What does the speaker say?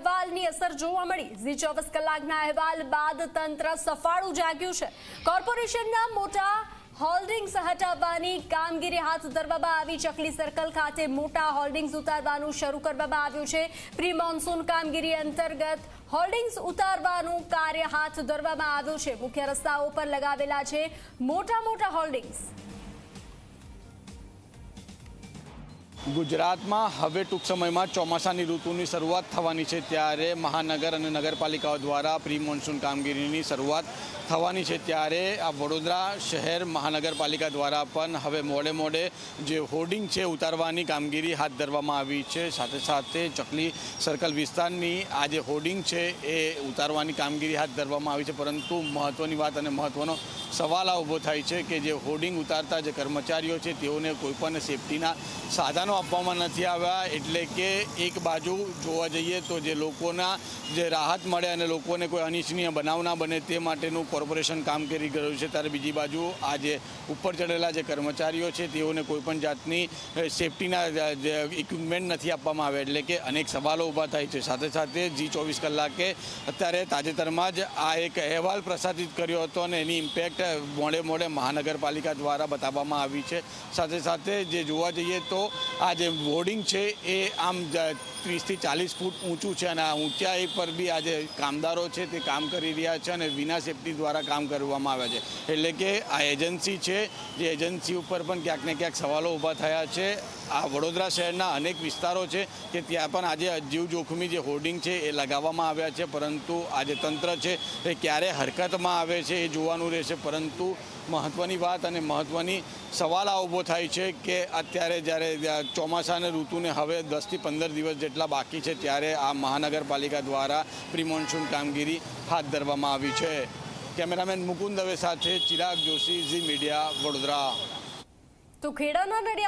અહેવાલની અસર જોવા મળી. ઝી ચોવીસ કલાકના અહેવાલ બાદ તંત્ર સફાળું જાગ્યું છે. કોર્પોરેશનના મોટા હોલ્ડિંગ્સ હટાવવાની કામગીરી હાથ ધરવામાં આવી. ચકલી સર્કલ ખાતે મોટા હોલ્ડિંગ્સ ઉતારવાનું શરૂ કરવામાં આવ્યું છે. પ્રી મોન્સૂન કામગીરી અંતર્ગત હોલ્ડિંગ્સ ઉતારવાનું કાર્ય હાથ ધરવામાં આવ્યું છે. મુખ્ય રસ્તાઓ પર લગાવેલા છે મોટા મોટા હોલ્ડિંગ્સ. ગુજરાતમાં હવે ટૂંક સમયમાં ચોમાસાની ઋતુની શરૂઆત થવાની છે ત્યારે મહાનગર અને નગરપાલિકાઓ દ્વારા પ્રી મોન્સૂન કામગીરીની શરૂઆત થવાની છે ત્યારે આ વડોદરા શહેર મહાનગરપાલિકા દ્વારા પણ હવે મોડે મોડે જે હોર્ડિંગ છે ઉતારવાની કામગીરી હાથ ધરવામાં આવી છે. સાથે સાથે ચકલી સર્કલ વિસ્તારની આ જે હોર્ડિંગ છે એ ઉતારવાની કામગીરી હાથ ધરવામાં આવી છે. પરંતુ મહત્ત્વની વાત અને મહત્ત્વનો સવાલ આ ઊભો થાય છે કે જે હોર્ડિંગ ઉતારતા જે કર્મચારીઓ છે તેઓને કોઈપણ સેફટીના સાધનો આપવામાં નથી આવ્યા. એટલે કે એક બાજુ જોવા જઈએ તો જે લોકોના જે રાહત મળે અને લોકોને કોઈ અનિચ્છનીય બનાવ ના બને તે માટેનું કોર્પોરેશન કામ કરી રહ્યું છે. ત્યારે બીજી બાજુ આ જે ઉપર ચડેલા જે કર્મચારીઓ છે, તેઓને કોઈપણ જાતની સેફટીના જે ઇક્વિપમેન્ટ નથી આપવામાં આવ્યા. એટલે કે અનેક સવાલો ઊભા થાય છે. સાથે સાથે જી ચોવીસ કલાકે અત્યારે તાજેતરમાં જ આ એક અહેવાલ પ્રસારિત કર્યો હતો અને એની ઇમ્પેક્ટ મોડે મોડે મહાનગરપાલિકા દ્વારા બતાવવામાં આવી છે. સાથે સાથે જે જોવા જઈએ તો આ જે હોર્ડિંગ છે એ આમ ત્રીસથી ચાલીસ ફૂટ ઊંચું છે અને આ ઊંચાઈ પર બી આજે કામદારો છે તે કામ કરી રહ્યા છે અને વિના સેફટી દ્વારા કામ કરવામાં આવ્યા છે. એટલે કે આ એજન્સી છે, જે એજન્સી ઉપર પણ ક્યાંક ને ક્યાંક સવાલો ઊભા થયા છે. આ વડોદરા શહેરના અનેક વિસ્તારો છે કે ત્યાં પણ આજે જીવ જોખમી જે હોર્ડિંગ છે એ લગાવવામાં આવ્યા છે. પરંતુ આ જે તંત્ર છે એ ક્યારે હરકતમાં આવે છે એ જોવાનું રહેશે. પરંતુ મહત્ત્વની વાત અને મહત્ત્વની સવાલ આ ઊભો થાય છે કે અત્યારે જ્યારે ચોમાસાની ઋતુને હવે દસથી પંદર દિવસ જેટલા બાકી છે ત્યારે આ મહાનગરપાલિકા દ્વારા પ્રિમોન્સૂન કામગીરી હાથ ધરવામાં આવી છે. કેમેરામેન મુકુંદ દવે સાથે ચિરાગ જોશી, ઝી મીડિયા વડોદરા. તો ખેડાના